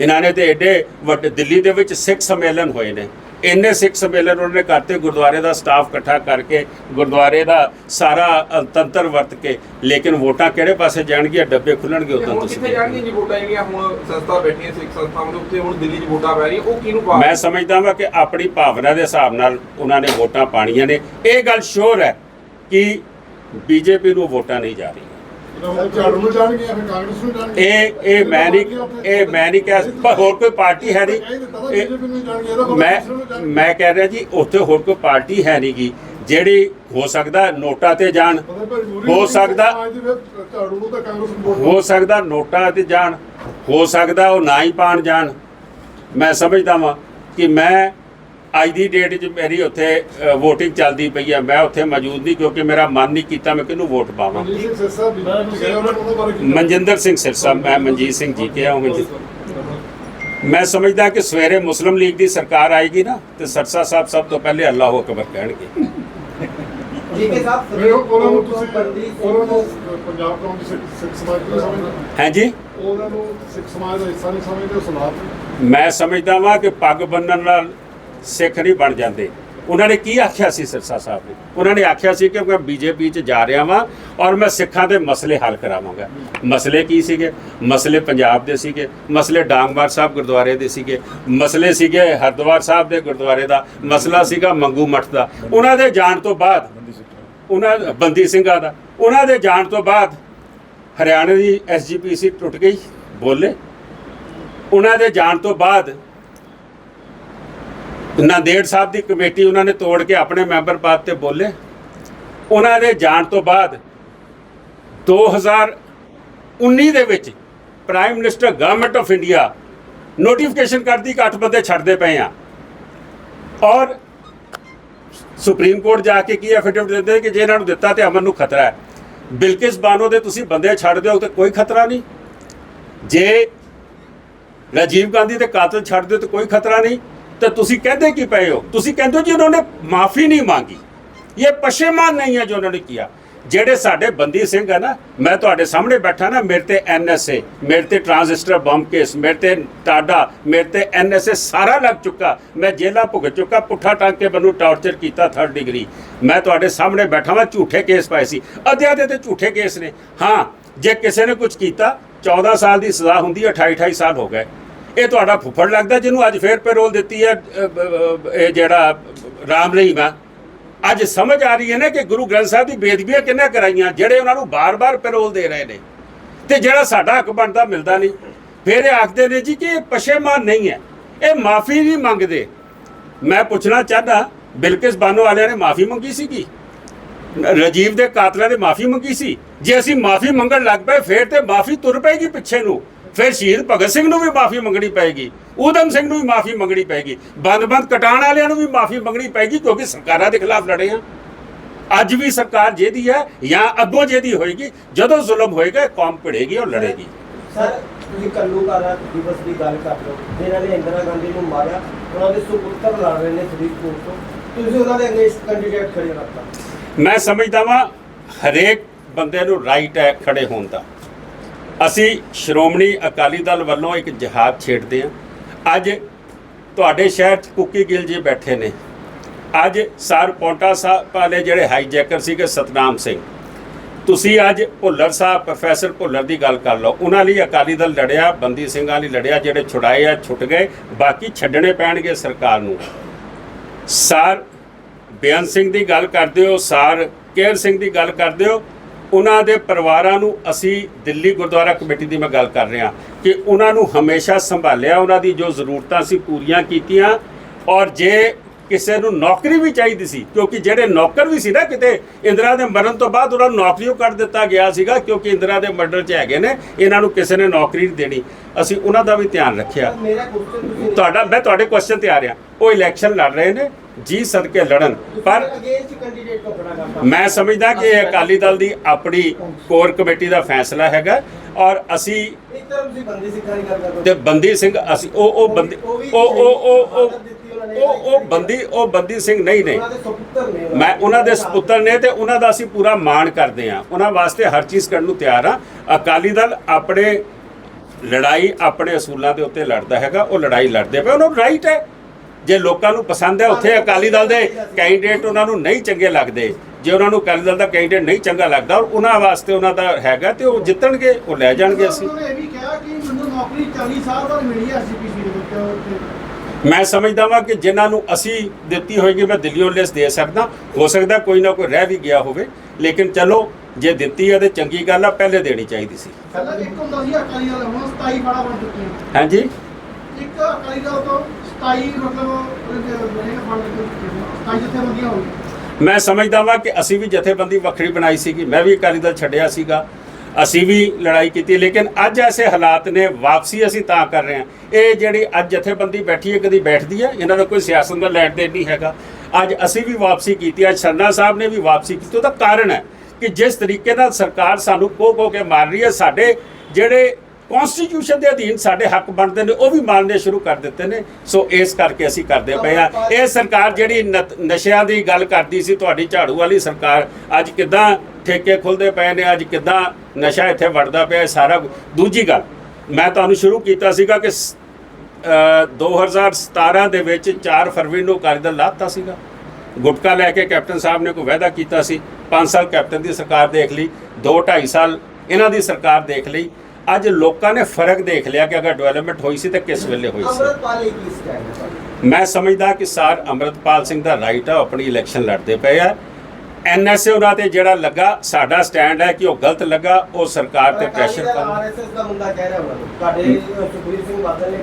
Speaker 2: ਇਹਨਾਂ ਨੇ ਤੇ ਐਡੇ ਵੱਡੇ ਦਿੱਲੀ ਦੇ ਵਿੱਚ ਸਿੱਖ ਸੰਮੇਲਨ ਹੋਏ ਨੇ। ਇੰਨੇ ਸਿੱਖ ਸੰਮੇਲਨ ਉਹਨਾਂ ਨੇ ਕਰਤੇ ਗੁਰਦੁਆਰੇ ਦਾ ਸਟਾਫ ਇਕੱਠਾ ਕਰਕੇ ਗੁਰਦੁਆਰੇ ਦਾ ਸਾਰਾ ਤੰਤਰ ਵਰਤ ਕੇ ਲੇਕਿਨ ਵੋਟਾਂ ਕਿਹੜੇ ਪਾਸੇ ਜਾਣਗੀਆਂ? ਡੱਬੇ ਖੁੱਲਣਗੇ ਉਦੋਂ ਤੁਸੀਂ
Speaker 5: ਕਿੱਥੇ ਜਾਣਗੀਆਂ ਜੀ ਵੋਟਾਂ? ਜਿਹੜੀਆਂ ਹੁਣ ਸੰਸਥਾ ਬੈਠੀਆਂ ਸਿੱਖ ਸੰਸਥਾਵਾਂ ਦੇ ਉੱਤੇ ਹੁਣ ਦਿੱਲੀ 'ਚ ਵੋਟਾਂ ਪੈ ਰਹੀਆਂ ਉਹ ਕਿਹਨੂੰ ਪਾ
Speaker 2: ਮੈਂ ਸਮਝਦਾ ਹਾਂ ਕਿ ਆਪਣੀ ਭਾਵਨਾ ਦੇ ਹਿਸਾਬ ਨਾਲ ਉਹਨਾਂ ਨੇ ਵੋਟਾਂ ਪਾਣੀਆਂ ਨੇ। ਇਹ ਗੱਲ ਸ਼ੋਰ ਹੈ ਕਿ ਬੀਜੇਪੀ ਨੂੰ ਵੋਟਾਂ ਨਹੀਂ ਜਾ ਰਹੀਆਂ।
Speaker 4: ਝਾੜੂ ਨੂੰ ਜਾਣਗੇ ਫਿਰ ਕਾਂਗਰਸ ਨੂੰ ਜਾਣਗੇ?
Speaker 2: ਇਹ ਇਹ ਮੈਂ ਨਹੀਂ ਇਹ ਮੈਂ ਨਹੀਂ ਕਹਿ ਪਰ ਹੋਰ ਕੋਈ ਪਾਰਟੀ ਹੈ ਨਹੀਂ। ਮੈਂ ਮੈਂ ਕਹਿ ਰਿਹਾ ਜੀ ਉੱਥੇ ਹੋਰ ਕੋਈ ਪਾਰਟੀ ਹੈ ਨਹੀਂ ਗੀ ਜਿਹੜੀ ਹੋ ਸਕਦਾ ਨੋਟਾ ਤੇ ਜਾਣ। ਹੋ ਸਕਦਾ ਹੋ ਸਕਦਾ ਨੋਟਾਂ ਤੇ ਜਾਣ ਹੋ ਸਕਦਾ ਉਹ ਨਾ ਹੀ ਪਾਣ ਜਾਣ। ਮੈਂ ਸਮਝਦਾ ਵਾਂ ਕਿ ਮੈਂ ਅੱਜ ਦੀ ਡੇਟ 'ਚ ਮੇਰੀ ਉੱਥੇ VOTING ਚੱਲਦੀ ਪਈ ਹੈ ਮੈਂ ਉੱਥੇ ਮੌਜੂਦ ਨਹੀਂ ਕਿਉਂਕਿ ਮੇਰਾ ਮਨ ਨਹੀਂ ਕੀਤਾ ਮੈਂ ਕਿਹਨੂੰ ਵੋਟ ਪਾਵਾਂ। ਮਨਜਿੰਦਰ ਸਿੰਘ ਸਿਰਸਾ ਮੈਂ ਮਨਜੀਤ ਸਿੰਘ ਜੀ ਕੇ ਆਉਂ ਮੈਂ ਸਮਝਦਾ ਕਿ ਸਵੇਰੇ ਮੁਸਲਿਮ ਲੀਗ ਦੀ ਸਰਕਾਰ ਆਏਗੀ ਨਾ ਤੇ ਸਰਸਾ ਸਾਹਿਬ ਸਭ ਤੋਂ ਪਹਿਲੇ ਅੱਲਾਹੁ ਅਕਬਰ ਕਹਿਣਗੇ।
Speaker 6: ਜੀਕੇ ਸਾਹਿਬ
Speaker 4: ਉਹਨਾਂ ਨੂੰ ਤੁਸੀਂ
Speaker 6: ਬੰਦੀ
Speaker 4: ਉਹਨਾਂ ਨੂੰ ਪੰਜਾਬ ਕੌਮ ਸਿੱਖ ਸਿੱਖ ਸਮਾਜ ਨੂੰ ਸਮਝਦੇ
Speaker 2: ਹਾਂਜੀ
Speaker 4: ਉਹਨਾਂ ਨੂੰ ਸਿੱਖ ਸਮਾਜ ਦਾ ਹਿੱਸਾ ਨਹੀਂ ਸਮਝਦੇ ਉਹ ਸਨਾਤਨ
Speaker 2: ਮੈਂ ਸਮਝਦਾ ਵਾਂ ਕਿ ਪੱਗ ਬੰਨਣ ਨਾਲ ਸਿੱਖ ਨਹੀਂ ਬਣ ਜਾਂਦੇ। ਉਹਨਾਂ ਨੇ ਕੀ ਆਖਿਆ ਸੀ ਸਿਰਸਾ ਸਾਹਿਬ ਨੇ? ਉਹਨਾਂ ਨੇ ਆਖਿਆ ਸੀ ਕਿ ਮੈਂ ਬੀਜੇਪੀ 'ਚ ਜਾ ਰਿਹਾ ਵਾਂ ਔਰ ਮੈਂ ਸਿੱਖਾਂ ਦੇ ਮਸਲੇ ਹੱਲ ਕਰਾਵਾਂਗਾ। ਮਸਲੇ ਕੀ ਸੀਗੇ? ਮਸਲੇ ਪੰਜਾਬ ਦੇ ਸੀਗੇ, ਮਸਲੇ ਡਾਂਗਮਾਰ ਸਾਹਿਬ ਗੁਰਦੁਆਰੇ ਦੇ ਸੀਗੇ, ਮਸਲੇ ਸੀਗੇ ਹਰਦੁਆਰ ਸਾਹਿਬ ਦੇ ਗੁਰਦੁਆਰੇ ਦਾ, ਮਸਲਾ ਸੀਗਾ ਮੰਗੂ ਮੱਠ ਦਾ। ਉਹਨਾਂ ਦੇ ਜਾਣ ਤੋਂ ਬਾਅਦ ਉਹਨਾਂ ਬੰਦੀ ਸਿੰਘਾਂ ਦਾ, ਉਹਨਾਂ ਦੇ ਜਾਣ ਤੋਂ ਬਾਅਦ ਹਰਿਆਣਾ ਦੀ ਐਸਜੀਪੀਸੀ ਟੁੱਟ ਗਈ, ਬੋਲੇ। ਉਹਨਾਂ ਦੇ ਜਾਣ ਤੋਂ ਬਾਅਦ ਨਾਂਦੇੜ ਸਾਹਿਬ ਦੀ ਕਮੇਟੀ ਉਹਨਾਂ ਨੇ ਤੋੜ ਕੇ ਆਪਣੇ ਮੈਂਬਰ ਪਦ ਤੇ ਬੋਲੇ। ਉਹਨਾਂ ਦੇ ਜਾਣ ਤੋਂ ਬਾਅਦ 2019 ਦੇ ਵਿੱਚ prime minister government of India notification ਕਰਦੀ ਕਿ ਅੱਠ ਬੰਦੇ ਛੱਡਦੇ ਪਏ ਆ। ਔਰ ਸੁਪਰੀਮ ਕੋਰਟ ਜਾ ਕੇ ਕੀ ਐਫੀਡੇਵਿਟ ਦਿੰਦੇ ਕਿ ਜੇ ਇਹਨਾਂ ਨੂੰ ਦਿੱਤਾ ਤੇ ਅਮਨ ਨੂੰ ਖਤਰਾ ਹੈ। ਬਿਲਕਿਸ ਬਾਨੋ ਦੇ ਤੁਸੀਂ ਬੰਦੇ ਛੱਡ ਦਿਓ ਤੇ ਕੋਈ ਖਤਰਾ ਨਹੀਂ। ਜੇ ਰਾਜੀਵ ਗਾਂਧੀ ਦੇ ਕਾਤਲ ਛੱਡ ਦਿਓ ਤੇ ਕੋਈ ਖਤਰਾ ਨਹੀਂ। ਤੇ ਤੁਸੀਂ ਕਹਿੰਦੇ ਕੀ ਪਏ ਹੋ? ਤੁਸੀਂ ਕਹਿੰਦੇ ਹੋ ਜੀ ਉਹਨਾਂ ਨੇ ਮਾਫੀ ਨਹੀਂ ਮੰਗੀ। ਇਹ ਪਸ਼ੇਮਾਨ ਨਹੀਂ ਹੈ ਜੋ ਉਹਨਾਂ ਨੇ ਕੀਤਾ ਜਿਹੜੇ ਸਾਡੇ ਬੰਦੀ ਸਿੰਘ ਆ ਨਾ, ਮੈਂ ਤੁਹਾਡੇ ਸਾਹਮਣੇ ਬੈਠਾ ਨਾ, ਮੇਰੇ ਤੇ ਐਨਐਸਏ ਮੇਰੇ ਤੇ ਟ੍ਰਾਂਜ਼ਿਸਟਰ ਬੰਬ ਕੇਸ, ਮੇਰੇ ਤੇ ਟਾਡਾ, ਮੇਰੇ ਤੇ ਐਨਐਸਏ ਸਾਰਾ ਲੱਗ ਚੁੱਕਾ। ਮੈਂ ਜੇਲਾ ਭੁਗਤ ਚੁੱਕਾ, ਪੁੱਠਾ ਟੰਗ ਕੇ ਮੈਨੂੰ ਟਾਰਚਰ ਕੀਤਾ 3rd ਡਿਗਰੀ ਮੈਂ ਤੁਹਾਡੇ ਸਾਹਮਣੇ ਬੈਠਾ ਵਾਂ, ਝੂਠੇ ਕੇਸ ਪਾਏ ਸੀ। ਅੱਧਿਆਂ ਦੇ ਤੇ ਝੂਠੇ ਕੇਸ ਨੇ। ਹਾਂ, ਜੇ ਕਿਸੇ ਨੇ ਕੁਝ ਕੀਤਾ 14 ਸਾਲ ਦੀ ਸਜ਼ਾ ਹੁੰਦੀ ਹੈ 28 28 ਸਾਲ ਹੋ ਗਏ। ਇਹ ਤੁਹਾਡਾ ਫੁੱਫੜ ਲੱਗਦਾ ਜਿਹਨੂੰ ਅੱਜ ਫੇਰ ਪੈਰੋਲ ਦਿੱਤੀ ਹੈ ਇਹ ਜਿਹੜਾ ਰਾਮ ਰਹੀਮ ਆ। ਅੱਜ ਸਮਝ ਆ ਰਹੀ ਹੈ ਨਾ ਕਿ ਗੁਰੂ ਗ੍ਰੰਥ ਸਾਹਿਬ ਦੀ ਬੇਦਬੀਆਂ ਕਿੰਨੇ ਕਰਾਈਆਂ, ਜਿਹੜੇ ਉਹਨਾਂ ਨੂੰ ਬਾਰ-ਬਾਰ ਪੈਰੋਲ ਦੇ ਰਹੇ ਨੇ। ਤੇ ਜਿਹੜਾ ਸਾਡਾ ਹੱਕ ਬਣਦਾ, ਮਿਲਦਾ ਨਹੀਂ। ਫਿਰ ਇਹ ਆਖਦੇ ਨੇ ਜੀ ਕਿ ਇਹ ਪਸ਼ੇਮਾਨ ਨਹੀਂ ਹੈ। ਇਹ ਮਾਫੀ ਨਹੀਂ ਮੰਗਦੇ। ਮੈਂ ਪੁੱਛਣਾ ਚਾਹਦਾ, ਬਿਲਕਿਸ ਬਾਨੋ ਵਾਲਿਆਂ ਨੇ ਮਾਫੀ ਮੰਗੀ ਸੀਗੀ? ਰਾਜੀਵ ਦੇ ਕਾਤਲਾਂ ਨੇ ਮਾਫੀ ਮੰਗੀ ਸੀ? ਜੇ ਅਸੀਂ ਮਾਫੀ ਮੰਗਣ ਲੱਗ ਪਏ, ਫਿਰ ਤੇ ਮਾਫੀ ਤੁਰ ਪਏਗੀ ਪਿੱਛੇ ਨੂੰ। ਫਿਰ ਸ਼ਹੀਦ ਭਗਤ ਸਿੰਘ ਨੂੰ ਵੀ ਮਾਫੀ ਮੰਗਣੀ ਪਏਗੀ ਊਧਮ ਸਿੰਘ ਨੂੰ ਵੀ ਮਾਫੀ ਮੰਗਣੀ ਪਏਗੀ ਬੰਦ-ਬੰਦ ਕਟਾਣ ਵਾਲਿਆਂ ਨੂੰ ਵੀ ਮਾਫੀ ਮੰਗਣੀ ਪਏਗੀ ਕਿਉਂਕਿ ਸਰਕਾਰਾਂ ਦੇ ਖਿਲਾਫ ਲੜੇ ਆ। ਅੱਜ ਵੀ ਸਰਕਾਰ ਜਿਹਦੀ ਹੈ ਜਾਂ ਅੱਗੋਂ ਜਿਹਦੀ ਹੋਏਗੀ ਜਦੋਂ ਜ਼ੁਲਮ ਹੋਏਗਾ ਕੌਮ ਭਿੜੇਗੀ ਔਰ ਲੜੇਗੀ।
Speaker 6: ਸਰ ਤੁਸੀਂ ਕੱਲੂ ਕਾਰਾ ਦਿਵਸ ਦੀ ਗੱਲ ਕਰ ਲਓ ਜਿਨ੍ਹਾਂ ਨੇ ਇੰਦਰਾ ਗਾਂਧੀ ਨੂੰ ਮਾਰਿਆ ਉਹਨਾਂ ਦੇ ਸੁਪੁੱਤਰ ਲੜ ਰਹੇ ਨੇ ਫਰੀਦਕੋਟ ਤੋਂ। ਤੁਸੀਂ ਉਹਨਾਂ ਦੇ ਅਗੇਂਸਟ ਕੈਂਡੀਡੇਟ ਖੜੇ ਰੱਖਤਾ
Speaker 2: ਮੈਂ ਸਮਝਦਾ ਵਾਂ ਹਰੇਕ ਬੰਦੇ ਨੂੰ ਰਾਈਟ ਹੈ ਖੜੇ ਹੋਣ ਦਾ। ਅਸੀਂ ਸ਼੍ਰੋਮਣੀ ਅਕਾਲੀ ਦਲ ਵੱਲੋਂ ਇੱਕ ਜਿਹਾਦ ਛੇੜਦੇ ਹਾਂ। ਅੱਜ ਤੁਹਾਡੇ ਸ਼ਹਿਰ 'ਚ ਕੁੱਕੀ ਗਿੱਲ ਜੀ ਬੈਠੇ ਨੇ। ਅੱਜ ਸਰ ਪੌਂਟਾ ਸਾਹਿਬ ਵਾਲੇ ਜਿਹੜੇ ਹਾਈਜੈਕਰ ਸੀਗੇ ਸਤਨਾਮ ਸਿੰਘ। ਤੁਸੀਂ ਅੱਜ ਭੁੱਲਰ ਸਾਹਿਬ ਪ੍ਰੋਫੈਸਰ ਭੁੱਲਰ ਦੀ ਗੱਲ ਕਰ ਲਓ। ਉਹਨਾਂ ਲਈ ਅਕਾਲੀ ਦਲ ਲੜਿਆ, ਬੰਦੀ ਸਿੰਘਾਂ ਲਈ ਲੜਿਆ, ਜਿਹੜੇ ਛੁਡਾਏ ਆ, ਛੁੱਟ ਗਏ, ਬਾਕੀ ਛੱਡਣੇ ਪੈਣਗੇ ਸਰਕਾਰ ਨੂੰ। ਸਰ ਬੇਅੰਤ ਸਿੰਘ ਦੀ ਗੱਲ ਕਰਦੇ ਹੋ, ਸਰ ਕੇਰ ਸਿੰਘ ਦੀ ਗੱਲ ਕਰਦੇ ਹੋ ਉਹਨਾਂ ਦੇ ਪਰਿਵਾਰਾਂ ਨੂੰ ਅਸੀਂ ਦਿੱਲੀ ਗੁਰਦੁਆਰਾ ਕਮੇਟੀ ਦੀ ਮੈਂ ਗੱਲ ਕਰ ਰਿਹਾ ਕਿ ਉਹਨਾਂ ਨੂੰ ਹਮੇਸ਼ਾ ਸੰਭਾਲਿਆ, ਉਹਨਾਂ ਦੀ ਜੋ ਜ਼ਰੂਰਤਾਂ ਸੀ ਪੂਰੀਆਂ ਕੀਤੀਆਂ ਔਰ ਜੇ ਕਿਸੇ ਨੂੰ ਨੌਕਰੀ ਵੀ ਚਾਹੀਦੀ ਸੀ ਕਿਉਂਕਿ ਜਿਹੜੇ ਨੌਕਰ ਵੀ ਸੀ ਨਾ ਕਿਤੇ ਇੰਦਰਾ ਦੇ ਮਰਨ ਤੋਂ ਬਾਅਦ ਉਹਨਾਂ ਨੂੰ ਨੌਕਰੀਓ ਕੱਢ ਦਿੱਤਾ ਗਿਆ ਸੀਗਾ ਕਿਉਂਕਿ ਇੰਦਰਾ ਦੇ ਮਰਡਰ 'ਚ ਹੈਗੇ ਨੇ ਇਹਨਾਂ ਨੂੰ ਕਿਸੇ ਨੇ ਨੌਕਰੀ ਨਹੀਂ ਦੇਣੀ। ਅਸੀਂ ਉਹਨਾਂ ਦਾ ਵੀ ਧਿਆਨ ਰੱਖਿਆ। ਤੁਹਾਡਾ ਮੈਂ ਤੁਹਾਡੇ ਕੁਐਸਚਨ ਤੇ ਆ ਰਿਹਾ। ਉਹ ਇਲੈਕਸ਼ਨ ਲੜ ਰਹੇ ਨੇ ਜੀ ਸਦਕੇ ਲੜਨ। ਪਰ ਮੈਂ ਸਮਝਦਾ ਕਿ ਇਹ ਅਕਾਲੀ ਦਲ ਦੀ ਆਪਣੀ ਕੋਰ ਕਮੇਟੀ ਦਾ ਫੈਸਲਾ ਹੈਗਾ ਔਰ ਅਸੀਂ ਤੇ ਬੰਦੀ ਸਿੰਘ ਅਸੀਂ ਉਹ ਉਹ ਬੰਦੀ ਉਹ ਉਹ ਉਹ ਉਹ ਉਹ ਬੰਦੀ ਉਹ ਬੰਦੀ ਸਿੰਘ ਨਹੀਂ ਨੇ ਮੈਂ ਉਹਨਾਂ ਦੇ ਸਪੁੱਤਰ ਨੇ ਤੇ ਉਹਨਾਂ ਦਾ ਅਸੀਂ ਪੂਰਾ ਮਾਣ ਕਰਦੇ ਹਾਂ। ਉਹਨਾਂ ਵਾਸਤੇ ਹਰ ਚੀਜ਼ ਕਰਨ ਨੂੰ ਤਿਆਰ ਆ ਅਕਾਲੀ ਦਲ ਆਪਣੇ ਲੜਾਈ ਆਪਣੇ ਅਸੂਲਾਂ ਦੇ ਉੱਤੇ ਲੜਦਾ ਹੈਗਾ ਉਹ ਲੜਾਈ ਲੜਦੇ ਪਏ ਉਹਨਾਂ ਨੂੰ ਰਾਈਟ ਹੈ। ਜੇ ਲੋਕਾਂ ਨੂੰ ਪਸੰਦ ਹੈ ਉੱਥੇ ਅਕਾਲੀ ਦਲ ਦੇ ਕੈਂਡੀਡੇਟ ਉਹਨਾਂ ਨੂੰ ਨਹੀਂ ਚੰਗੇ ਲੱਗਦੇ। ਜੇ ਉਹਨਾਂ ਨੂੰ ਅਕਾਲੀ ਦਲ ਦਾ ਕੈਂਡੀਡੇਟ ਨਹੀਂ ਚੰਗਾ ਲੱਗਦਾ ਔਰ ਉਹਨਾਂ ਵਾਸਤੇ ਉਹਨਾਂ ਦਾ ਹੈਗਾ ਤੇ ਉਹ ਜਿੱਤਣਗੇ ਉਹ ਲੈ ਜਾਣਗੇ ਅਸੀਂ।
Speaker 4: ਉਹਨਾਂ ਨੇ ਇਹ ਵੀ ਕਿਹਾ ਕਿ ਮੈਨੂੰ ਨੌਕਰੀ 40 ਸਾਲ ਬਾਅਦ ਮਿਲੀ ਐਸਜੀਪੀਸੀ ਦੇ ਵਿੱਚ
Speaker 2: ਮੈਂ ਸਮਝਦਾ ਵਾਂ ਕਿ ਜਿਨ੍ਹਾਂ ਨੂੰ ਅਸੀਂ ਦਿੱਤੀ ਹੋਏਗੀ ਮੈਂ ਦਿੱਲੀੋਂ ਲਿਸਟ ਦੇ ਸਕਦਾ। ਹੋ ਸਕਦਾ ਕੋਈ ਨਾ ਕੋਈ ਰਹਿ ਵੀ ਗਿਆ ਹੋਵੇ ਲੇਕਿਨ ਚਲੋ ਜੇ ਦਿੱਤੀ ਹੈ ਤੇ ਚੰਗੀ ਗੱਲ ਆ ਪਹਿਲੇ ਦੇਣੀ ਚਾਹੀਦੀ ਸੀ।
Speaker 4: ਪਹਿਲਾਂ ਇੱਕ ਹੁੰਦਾ ਸੀ ਅਕਾਲੀ ਦਲ ਹੁਣ 27 ਫਾੜਾ ਬਣ ਚੁੱਕੇ ਨੇ
Speaker 2: ਹਾਂਜੀ?
Speaker 4: ਇੱਕ ਅਕਾਲੀ ਦਲ ਤੋਂ 27 ਮਤਲਬ ਉਹਦੇ ਫੰਡ ਚੁੱਕੇ ਨੇ। 27 ਜਿੱਥੇ ਬੰਦੀਆਂ ਹੋ ਗਈਆਂ।
Speaker 2: ਮੈਂ ਸਮਝਦਾ ਵਾਂ ਕਿ ਅਸੀਂ ਵੀ ਜਥੇਬੰਦੀ ਵੱਖਰੀ ਬਣਾਈ ਸੀਗੀ ਮੈਂ ਵੀ ਅਕਾਲੀ ਦਲ ਛੱਡਿਆ ਸੀਗਾ। ਅਸੀਂ ਵੀ ਲੜਾਈ ਕੀਤੀ, ਲੇਕਿਨ ਅੱਜ ਐਸੇ ਹਾਲਾਤ ਨੇ, ਵਾਪਸੀ ਅਸੀਂ ਤਾਂ ਕਰ ਰਹੇ ਹਾਂ। ਇਹ ਜਿਹੜੀ ਅੱਜ ਜਥੇਬੰਦੀ ਬੈਠੀ ਹੈ ਕਦੀ ਬੈਠਦੀ ਹੈ, ਇਹਨਾਂ ਦਾ ਕੋਈ ਸਿਆਸਤ ਦਾ ਲੈਣ ਦੇਣ ਨਹੀਂ ਹੈਗਾ। ਅੱਜ ਅਸੀਂ ਵੀ ਵਾਪਸੀ ਕੀਤੀ, ਅੱਜ ਸਰਨਾ ਸਾਹਿਬ ਨੇ ਵੀ ਵਾਪਸੀ ਕੀਤੀ। ਉਹਦਾ ਕਾਰਨ ਹੈ ਕਿ ਜਿਸ ਤਰੀਕੇ ਨਾਲ ਸਰਕਾਰ ਸਾਨੂੰ ਕੋ ਕੋ ਕੇ ਮਾਰ ਰਹੀ ਹੈ, ਸਾਡੇ ਜਿਹੜੇ ਕਨਸਟੀਟਿਊਸ਼ਨ ਦੇ ਅਧੀਨ ਸਾਡੇ ਹੱਕ ਬਣਦੇ ਨੇ, ਉਹ ਵੀ ਮਾਰਨੇ ਸ਼ੁਰੂ ਕਰ ਦਿੱਤੇ ਨੇ। ਸੋ ਇਸ ਕਰਕੇ ਅਸੀਂ ਕਰਦੇ ਪਏ ਆ ਇਹ ਸਰਕਾਰ ਜਿਹੜੀ ਨਤ- ਨਸ਼ਿਆਂ ਦੀ ਗੱਲ ਕਰਦੀ ਸੀ, ਤੁਹਾਡੀ ਝਾੜੂ ਵਾਲੀ ਸਰਕਾਰ ਅੱਜ ਕਿਦਾਂ ਠੇਕੇ ਖੁੱਲਦੇ ਪਏ ਨੇ ਅੱਜ ਕਿਦਾਂ ਨਸ਼ਾ ਇੱਥੇ ਵੜਦਾ ਪਿਆ ਸਾਰਾ ਦੂਜੀ ਗੱਲ ਮੈਂ ਤੁਹਾਨੂੰ ਸ਼ੁਰੂ ਕੀਤਾ ਸੀਗਾ ਕਿ ਸ- ਅ, 2017 ਦੇ ਵਿੱਚ 4 ਫਰਵਰੀ ਨੂੰ ਅਕਾਲੀ ਦਲ ਲਾਤਾ ਸੀਗਾ। ਗੁਟਕਾ ਲੈ ਕੇ ਕੈਪਟਨ ਸਾਹਿਬ ਨੇ ਕੋਈ ਵਾਅਦਾ ਕੀਤਾ ਸੀ 5 ਸਾਲ ਕੈਪਟਨ ਦੀ ਸਰਕਾਰ ਦੇਖ ਲਈ 2 2.5 ਸਾਲ ਇਹਨਾਂ ਦੀ ਸਰਕਾਰ ਦੇਖ ਲਈ। ਅੱਜ ਲੋਕਾਂ ਨੇ ਫ਼ਰਕ ਦੇਖ ਲਿਆ ਕਿ ਅਗਰ ਡਿਵੈਲਪਮੈਂਟ ਹੋਈ ਸੀ ਤਾਂ ਕਿਸ ਵੇਲੇ ਹੋਈ ਸੀ? ਮੈਂ ਸਮਝਦਾ ਕਿ ਸਰ ਅੰਮ੍ਰਿਤਪਾਲ ਸਿੰਘ ਦਾ ਰਾਈਟ ਆ ਆਪਣੀ ਇਲੈਕਸ਼ਨ ਲੜਦੇ ਪਏ ਆ। ਐਨਐਸਏ ਉਹਨਾਂ ਤੇ ਜਿਹੜਾ ਲੱਗਾ ਸਾਡਾ ਸਟੈਂਡ ਹੈ ਕਿ ਉਹ ਗਲਤ ਲੱਗਾ ਉਹ ਸਰਕਾਰ ਤੇ ਪ੍ਰੈਸ਼ਰ
Speaker 6: ਕਿਹਾ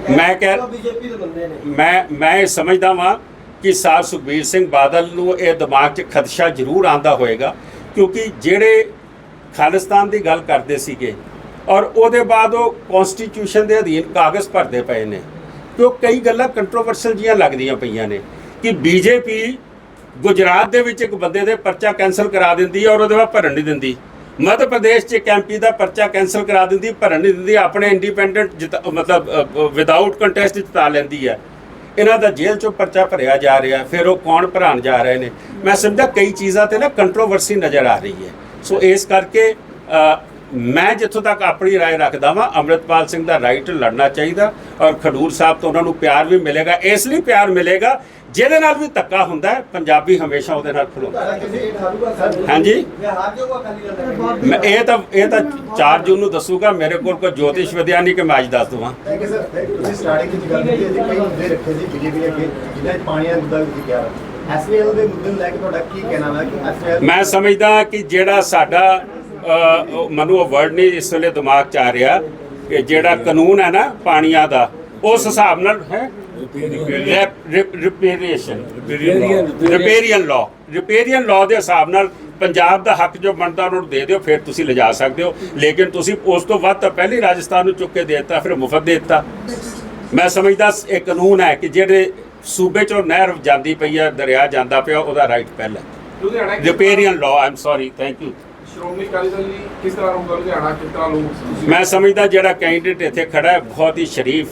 Speaker 2: ਮੈਂ ਕਹਿ-
Speaker 6: ਉਹ ਬੀਜੇਪੀ ਦੇ ਬੰਦੇ ਨੇ।
Speaker 2: ਮੈਂ ਮੈਂ ਇਹ ਸਮਝਦਾ ਵਾਂ ਕਿ ਸਰ ਸੁਖਬੀਰ ਸਿੰਘ ਬਾਦਲ ਨੂੰ ਇਹ ਦਿਮਾਗ 'ਚ ਖਦਸ਼ਾ ਜ਼ਰੂਰ ਆਂਦਾ ਹੋਏਗਾ ਕਿਉਂਕਿ ਜਿਹੜੇ ਖਾਲਿਸਤਾਨ ਦੀ ਗੱਲ ਕਰਦੇ ਸੀਗੇ ਔਰ ਉਹਦੇ ਬਾਅਦ ਉਹ ਕਨਸਟੀਟਿਊਸ਼ਨ ਦੇ ਅਧੀਨ ਕਾਗਜ਼ ਭਰਦੇ ਪਏ ਨੇ ਕਿ ਉਹ ਕਈ ਗੱਲਾਂ ਕੰਟਰੋਵਰਸ਼ਲ ਜੀਆਂ ਲੱਗਦੀਆਂ ਪਈਆਂ ਨੇ ਕਿ ਬੀਜੇਪੀ ਗੁਜਰਾਤ ਦੇ ਵਿੱਚ ਇੱਕ ਬੰਦੇ ਦੇ ਪਰਚਾ ਕੈਨਸਲ ਕਰਾ ਦਿੰਦੀ ਹੈ ਔਰ ਉਹਦੇ ਬਾਅਦ ਭਰਨ ਨਹੀਂ ਦਿੰਦੀ ਮੱਧ ਪ੍ਰਦੇਸ਼ 'ਚ ਇੱਕ ਐਮਪੀ ਦਾ ਪਰਚਾ ਕੈਨਸਲ ਕਰਾ ਦਿੰਦੀ ਭਰਨ ਨਹੀਂ ਦਿੰਦੀ ਆਪਣੇ ਇੰਡੀਪੈਂਡੈਂਟ ਮਤਲਬ ਵਿਦਆਊਟ ਕੰਟੈਸਟ ਜਿਤਾ ਲੈਂਦੀ ਹੈ ਇਹਨਾਂ ਦਾ ਜੇਲ੍ਹ 'ਚੋਂ ਪਰਚਾ ਭਰਿਆ ਜਾ ਰਿਹਾ ਫਿਰ ਉਹ ਕੌਣ ਭਰਾਣ ਜਾ ਰਹੇ ਨੇ ਮੈਂ ਸਮਝਦਾ ਕਈ ਚੀਜ਼ਾਂ ਤੇ ਨਾ ਕੰਟਰੋਵਰਸੀ ਨਜ਼ਰ ਆ ਰਹੀ ਹੈ ਸੋ ਇਸ ਕਰਕੇ ਅ, ਮੈਂ ਜਿੱਥੋਂ ਤੱਕ ਆਪਣੀ رائے ਰੱਖਦਾ ਵਾਂ ਅੰਮ੍ਰਿਤਪਾਲ ਸਿੰਘ ਦਾ ਰਾਈਟ ਲੜਨਾ ਚਾਹੀਦਾ ਔਰ ਖਡੂਰ ਸਾਹਿਬ ਤੋਂ ਉਹਨਾਂ ਨੂੰ ਪਿਆਰ ਵੀ ਮਿਲੇਗਾ ਇਸ ਲਈ ਪਿਆਰ ਮਿਲੇਗਾ ਜਿਹਦੇ ਨਾਲ ਵੀ ਧੱਕਾ ਹੁੰਦਾ ਪੰਜਾਬੀ ਹਮੇਸ਼ਾ ਉਹਦੇ ਨਾਲ ਖਲੋਂਦਾ ਹਾਂਜੀ।
Speaker 6: ਮੈਂ
Speaker 2: ਇਹ ਤਾਂ ਇਹ ਤਾਂ 4 ਜੂਨ ਨੂੰ ਦੱਸੂਗਾ ਮੇਰੇ ਕੋਲ ਕੋਈ ਜੋਤਿਸ਼ ਵਿਦਿਆ ਨਹੀਂ ਕਿ ਮੈਂ ਅੱਜ ਦੱਸ ਦਵਾਂ। ਮੈਂ ਸਮਝਦਾ ਕਿ ਜਿਹੜਾ ਸਾਡਾ ਮੈਨੂੰ ਉਹ ਵਰਡ ਨਹੀਂ ਇਸ ਵੇਲੇ ਦਿਮਾਗ 'ਚ ਆ ਰਿਹਾ ਕਿ ਜਿਹੜਾ ਕਾਨੂੰਨ ਹੈ ਨਾ ਪਾਣੀਆਂ ਦਾ ਉਸ ਹਿਸਾਬ ਨਾਲ ਹੈ? Reparation riparian law riparian law ਦੇ ਹਿਸਾਬ ਨਾਲ ਪੰਜਾਬ ਦਾ ਹੱਕ ਜੋ ਬਣਦਾ ਉਹਨਾਂ ਨੂੰ ਦੇ ਦਿਓ ਫਿਰ ਤੁਸੀਂ ਲਿਜਾ ਸਕਦੇ ਹੋ। ਲੇਕਿਨ ਤੁਸੀਂ ਉਸ ਤੋਂ ਵੱਧ ਤਾਂ ਪਹਿਲੇ ਰਾਜਸਥਾਨ ਨੂੰ ਚੁੱਕ ਕੇ ਦੇ ਦਿੱਤਾ ਫਿਰ ਮੁਫਤ ਦੇ ਦਿੱਤਾ। ਮੈਂ ਸਮਝਦਾ ਇਹ ਕਾਨੂੰਨ ਹੈ ਕਿ ਜਿਹੜੇ ਸੂਬੇ ਚੋਂ ਨਹਿਰ ਜਾਂਦੀ ਪਈ ਹੈ ਦਰਿਆ ਜਾਂਦਾ ਪਿਆ ਉਹਦਾ ਰਾਈਟ ਪਹਿਲਾਂ riparian law Aam sorry thank
Speaker 5: you Shiromani Akali Dal ji ਕਿਸ ਤਰ੍ਹਾਂ ਰਹੂਗਾ ਲੁਧਿਆਣਾ ਕਿਸ ਤਰ੍ਹਾਂ ਲੋਕ
Speaker 2: ਮੈਂ ਸਮਝਦਾ ਜਿਹੜਾ ਕੈਂਡੀਡੇਟ ਇੱਥੇ ਖੜਾ ਹੈ ਬਹੁਤ ਹੀ ਸ਼ਰੀਫ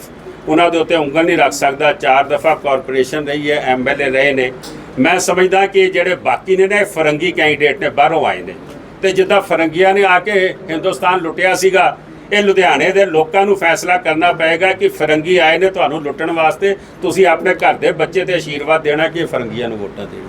Speaker 2: ਉਹਨਾਂ ਦੇ ਉੱਤੇ ਉਂਗਲ ਨਹੀਂ ਰੱਖ ਸਕਦਾ। ਚਾਰ ਦਫਾ ਕਾਰਪੋਰੇਸ਼ਨ ਰਹੀ ਹੈ ਐਮਐਲਏ ਰਹੇ ਨੇ। ਮੈਂ ਸਮਝਦਾ ਕਿ ਜਿਹੜੇ ਬਾਕੀ ਨੇ ਨਾ, ਇਹ ਫਰੰਗੀ ਕੈਂਡੀਡੇਟ ਨੇ, ਬਾਹਰੋਂ ਆਏ ਨੇ। ਤੇ ਜਿੱਦਾਂ ਫਰੰਗੀਆਂ ਨੇ ਆ ਕੇ ਹਿੰਦੁਸਤਾਨ ਲੁੱਟਿਆ ਸੀਗਾ, ਇਹ ਲੁਧਿਆਣੇ ਦੇ ਲੋਕਾਂ ਨੂੰ ਫੈਸਲਾ ਕਰਨਾ ਪਏਗਾ ਕਿ ਫਰੰਗੀ ਆਏ ਨੇ ਤੁਹਾਨੂੰ ਲੁੱਟਣ ਵਾਸਤੇ। ਤੁਸੀਂ ਆਪਣੇ ਘਰ ਦੇ ਬੱਚੇ ਤੇ ਆਸ਼ੀਰਵਾਦ ਦੇਣਾ ਕਿ ਫਰੰਗੀਆਂ ਨੂੰ ਵੋਟਾਂ ਦੇਣ।